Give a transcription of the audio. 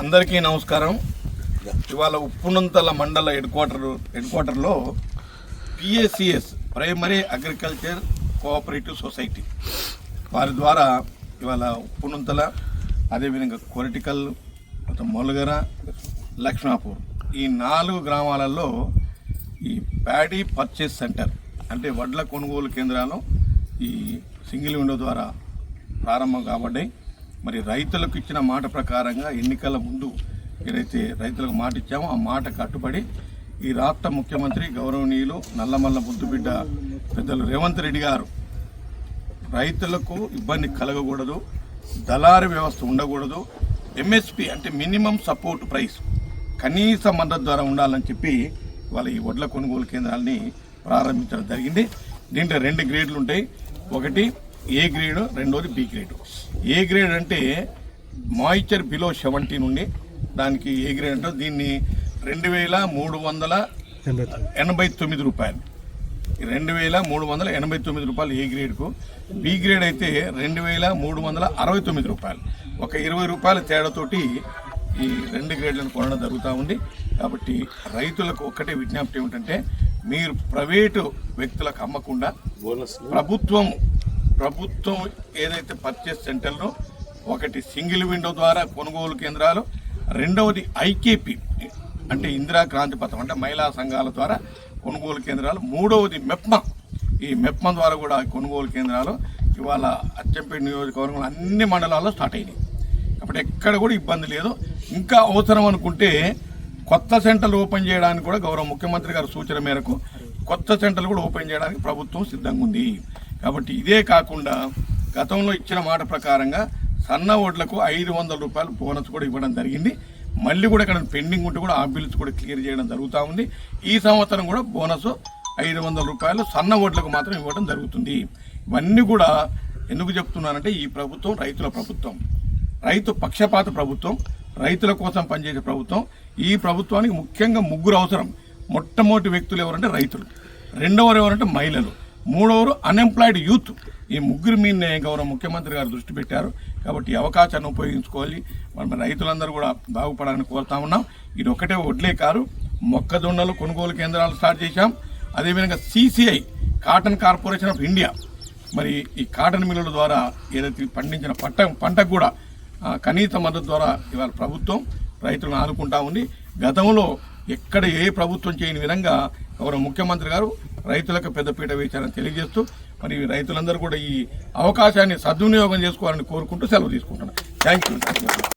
అందరికీ నమస్కారం. ఇవాళ ఉప్పునంతల మండల హెడ్ క్వార్టర్ హెడ్ క్వార్టర్లో PACS primary agriculture cooperative society వారి ద్వారా ఇవాళ ఉప్పునంతల అదేవిధంగా కొరటికల్ మొలగర లక్ష్మాపూర్ ఈ నాలుగు గ్రామాలలో ఈ ప్యాడీ పర్చేస్ సెంటర్ అంటే వడ్ల కొనుగోలు కేంద్రాలు ఈ సింగిల్ విండో ద్వారా ప్రారంభం కాబడ్డాయి. మరి రైతులకు ఇచ్చిన మాట ప్రకారంగా ఎన్నికల ముందు ఏదైతే రైతులకు మాట ఇచ్చామో ఆ మాట కట్టుబడి ఈ రాష్ట్ర ముఖ్యమంత్రి గౌరవనీయులు నల్లమల్ల ముద్దుబిడ్డ పెద్దలు రేవంత్ రెడ్డి గారు రైతులకు ఇబ్బంది కలగకూడదు దళారి వ్యవస్థ ఉండకూడదు ఎంఎస్పి అంటే మినిమం సపోర్ట్ ప్రైస్ కనీస మద్దతు ద్వారా ఉండాలని చెప్పి వాళ్ళ ఈ వడ్ల కొనుగోలు కేంద్రాలని ప్రారంభించడం జరిగింది. దీంట్లో రెండు గ్రేడ్లు ఉంటాయి. ఒకటి ఏ గ్రేడ్? రెండోది బి గ్రేడ్. ఏ గ్రేడ్ అంటే మాయిశ్చర్ బిలో సెవెంటీ నుండి దానికి ఏ గ్రేడ్ అంటే దీన్ని రెండు వేల మూడు వందల ఎనభై తొమ్మిది రూపాయలు. రెండు వేల మూడు వందల ఎనభై తొమ్మిది రూపాయలు ఏ గ్రేడ్కు? బి గ్రేడ్ అయితే రెండు వేల మూడు వందల అరవై తొమ్మిది రూపాయలు. ఒక ఇరవై రూపాయల తేడాతోటి ఈ రెండు గ్రేడ్లను కొనడం జరుగుతూ ఉంది. కాబట్టి రైతులకు ఒక్కటే విజ్ఞప్తి ఏమిటంటే మీరు ప్రైవేటు వ్యక్తులకు అమ్మకుండా ప్రభుత్వం ప్రభుత్వం ఏదైతే పర్చేస్ సెంటర్లో ఒకటి సింగిల్ విండో ద్వారా కొనుగోలు కేంద్రాలు రెండవది ఐకేపీ అంటే ఇందిరా క్రాంతి పథకం అంటే మహిళా సంఘాల ద్వారా కొనుగోలు కేంద్రాలు మూడవది మెప్మ. ఈ మెప్మ ద్వారా కూడా కొనుగోలు కేంద్రాలు ఇవాళ అచ్చంపేట నియోజకవర్గంలో అన్ని మండలాల్లో స్టార్ట్ అయినాయి. కాబట్టి ఎక్కడ కూడా ఇబ్బంది లేదు. ఇంకా అవసరం అనుకుంటే కొత్త సెంటర్లు ఓపెన్ చేయడానికి కూడా గౌరవ ముఖ్యమంత్రి గారి సూచన మేరకు కొత్త సెంటర్లు కూడా ఓపెన్ చేయడానికి ప్రభుత్వం సిద్ధంగా ఉంది. కాబట్టి ఇదే కాకుండా గతంలో ఇచ్చిన మాట ప్రకారంగా సన్న ఓట్లకు ఐదు వందల రూపాయలు బోనస్ కూడా ఇవ్వడం జరిగింది. మళ్ళీ కూడా ఇక్కడ పెండింగ్ ఉంటే కూడా ఆ బిల్స్ కూడా క్లియర్ చేయడం జరుగుతూ ఉంది. ఈ సంవత్సరం కూడా బోనస్ ఐదు వందల రూపాయలు సన్న ఓట్లకు మాత్రం ఇవ్వడం జరుగుతుంది. ఇవన్నీ కూడా ఎందుకు చెప్తున్నానంటే ఈ ప్రభుత్వం రైతుల ప్రభుత్వం. రైతు పక్షపాత ప్రభుత్వం రైతుల కోసం పనిచేసే ప్రభుత్వం. ఈ ప్రభుత్వానికి ముఖ్యంగా ముగ్గురు అవసరం. మొట్టమొదటి వ్యక్తులు ఎవరంటే రైతులు. రెండవరు ఎవరంటే మహిళలు. మూడవరు అన్ఎంప్లాయిడ్ యూత్ ఈ ముగ్గురు మీదనే గౌరవ ముఖ్యమంత్రి గారు దృష్టి పెట్టారు. కాబట్టి ఈ అవకాశాన్ని ఉపయోగించుకోవాలి. మనం రైతులందరూ కూడా బాగుపడాలని కోరుతా ఉన్నాం. ఇది ఒకటే వడ్లే కారు. మొక్కజొన్నలు కొనుగోలు కేంద్రాలు స్టార్ట్ చేశాం. అదేవిధంగా CCI cotton corporation of India మరి ఈ కాటన్ మిల్లుల ద్వారా ఏదైతే పండించిన పంట పంటకు కూడా కనీస మద్దతు ద్వారా ఇవాళ ప్రభుత్వం రైతులను ఆదుకుంటా ఉంది. గతంలో ఎక్కడ ఏ ప్రభుత్వం చేయని విధంగా గౌరవ ముఖ్యమంత్రి గారు రైతులకు పెద్దపీట వేశారని తెలియజేస్తూ మరి రైతులందరూ కూడా ఈ అవకాశాన్ని సద్వినియోగం చేసుకోవాలని కోరుకుంటూ సెలవు తీసుకుంటున్నాను. Thank you.